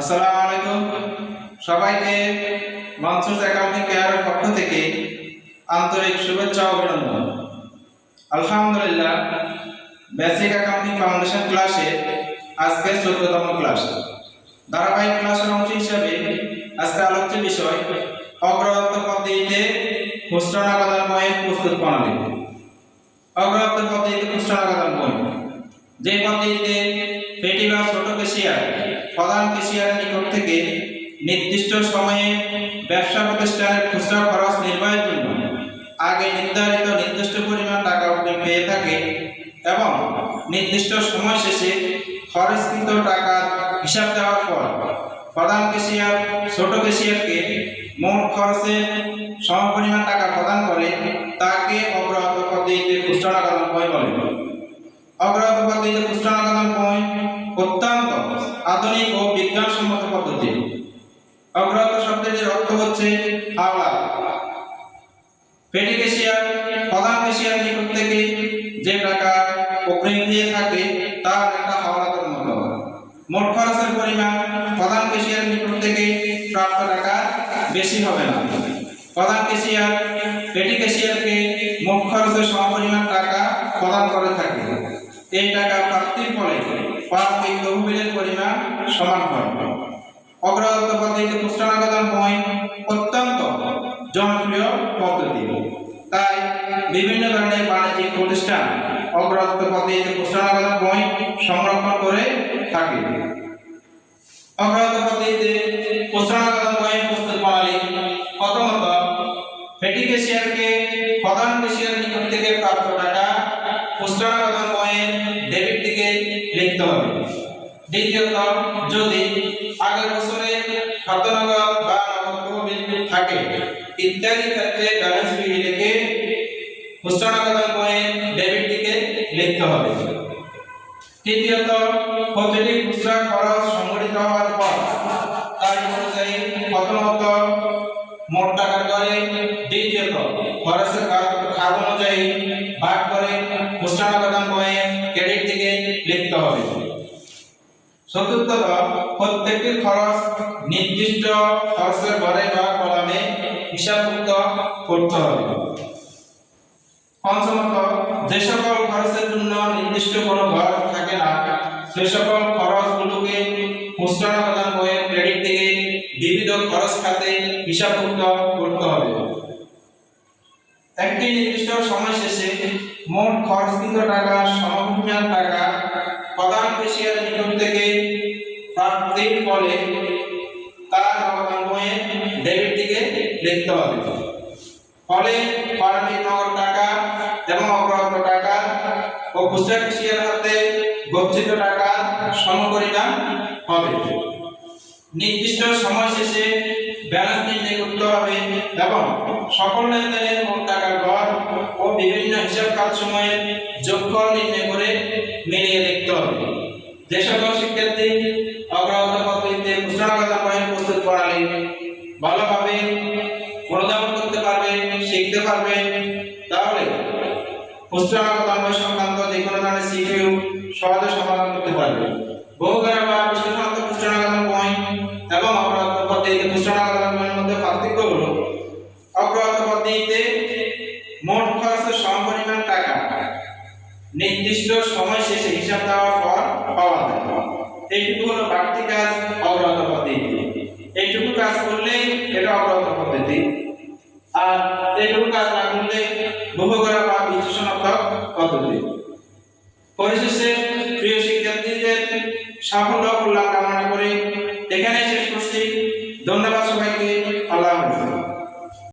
আসসালামু আলাইকুম। সবাইকে মানসুর একাডেমিক কেয়ারের পক্ষ থেকে আন্তরিক শুভেচ্ছা অভিনন্দন। আলহামদুলিল্লাহ বেসিক অ্যাকাউন্টিং ফাউন্ডেশন ক্লাসে আজকে চোদ্দতম ক্লাস ধারাবাহিক ক্লাসের অংশ হিসাবে আজকে আলোচ্য বিষয় অগ্রগত পদ্ধতিতে খুচরা বইয়ের প্রস্তুত প্রণালী। অগ্রগত পদ্ধতিতে খুচরা বই। যে পদ্ধতিতে পেটি বা ছোট কেশিয়ার প্রধান কেশিয়ারের নিকট থেকে নির্দিষ্ট সময়ে ব্যবসা প্রতিষ্ঠানের খুচরা খরচ নির্বাহের জন্য আগে নির্ধারিত নির্দিষ্ট পরিমাণ টাকা আপনি পেয়ে থাকে এবং নির্দিষ্ট সময় শেষে খরচকৃত টাকার হিসাব দেওয়ার পর প্রধান কেশিয়ার ছোট কেশিয়ারকে মোট খরচের সমপরিমাণ টাকা প্রদান করে তাকে অগ্রগত পদ্ধতিতে খুচরা নাগাদান বলে। অগ্রগত পদ্ধতিতে খুচরা নাগাদান অত্যন্ত আধুনিক ও বিজ্ঞানসম্মত পদ্ধতি। অগ্রগত শব্দটির অর্থ হচ্ছে হাওড়া পেটি কেশিয়ার প্রধান কেশিয়ার নিকট থেকে যে টাকা অগ্রিম দিয়ে থাকে, তার একটা হাওড়াতের মতো। মোট খরচের পরিমাণ প্রধান কেশিয়ার নিকট থেকে প্রাপ্ত টাকা বেশি হবে না। প্রধান কেশিয়ার পেটি কেশিয়ারকে মোট খরচের সমপরিমাণ টাকা প্রদান করে থাকে। এই টাকা প্রাপ্তির ফলে প্রাপ্তিক তহবিলের সমান হয়। অগ্রগত পদ্ধতিতে খুচরা নাগাদান বই অত্যন্ত জনপ্রিয় পদ্ধতি। তাই বিভিন্ন ধরনের বাণিজ্যিক প্রতিষ্ঠান অগ্রগত পদ্ধতিতে খুচরা নাগাদান বই সংরক্ষণ করে থাকে। অগ্রগত পদ্ধতিতে খুচরা নাগাদান বইয়ের প্রস্তুত প্রণালী, প্রথমত পেটি কেশিয়ারকে প্রধান কেশিয়ারের নিকট থেকে প্রাপ্ত টাকা নাগাদান বইয়ের ডেবিট দিকে লিখতে হবে। দ্বিতীয়ত যদি আগের বছরে খাদ্যনগদ বা নগদ তহবিল থাকে ইত্যাদি ক্ষেত্রে ব্যালেন্স বিল লিখে নগদান বইয়ের ডেবিট দিকে লিখতে হবে। তৃতীয়ত প্রতিটি খুচরা খরচ সংগঠিত হওয়ার পর তার অনুযায়ী প্রথমত মোট টাকার করে দ্বিতীয়ত খরচের খাত অনুযায়ী ভাগ করে নগদান বইয়ের ক্রেডিট দিকে লিখতে হবে। চতুর্থত প্রত্যেকটি খরচ নির্দিষ্ট খরচের ঘরে বা কলামে হিসাবভুক্ত করতে হবে। পঞ্চমত, যে সকল খরচের জন্য নির্দিষ্ট কোনো ঘর থাকে না, সে সকল খরচগুলোকে বইয়ের ক্রেডিট বিবিধ খরচ খাতে হিসাবভুক্ত করতে হবে। একটি নির্দিষ্ট সময় শেষে মোট খরচকৃত টাকা সমপরিমাণ টাকা, প্রধান কেশিয়ার নিকট থেকে প্রাপ্তির ফলে তার নগদান ডেবিট দিকে লিখতে হবে। ফলে প্রারম্ভিক নগদ টাকা এবং অগ্রগত টাকা ও খুচরা কেশিয়ার হাতে গচ্ছিত টাকা সমপরিমাণ হবে। নির্দিষ্ট সময় শেষে ব্যালেন্স নির্ণয় করতে হবে এবং সকল লেনদেনের মোট টাকার গড় ও বিভিন্ন হিসাব কাজ সময়ের যোগফল নির্ণয় করে মিলিয়ে দেখতে হবে। যে সকল শিক্ষার্থী প্রস্তুত প্রণালী ভালোভাবে অনুধাবন করতে পারবে, শিখতে পারবে। তাহলে নগদান বই সংক্রান্ত যে কোনো ধরনের সিকিউ সহজে সমাধান করতে পারবে। বহুগারা বা বিশ্লেষণাত্মক খুচরা নগদান বই এবং অগ্রগত পদ্ধতিতে খুচরা নগদান মধ্যে পার্থক্য হলো অগ্রগত পদ্ধতিতে মোট খরচের সমপরিমাণ টাকা। নির্দিষ্ট সময় শেষে হিসাব দেওয়ার আর এইটুকু কাজ না করলে বহুগরা বা বিশ্লেষণাত্মক পদ্ধতি। পরিশেষে প্রিয় শিক্ষার্থীদের সাফল্য কল্যাণ কামনা করে এখানে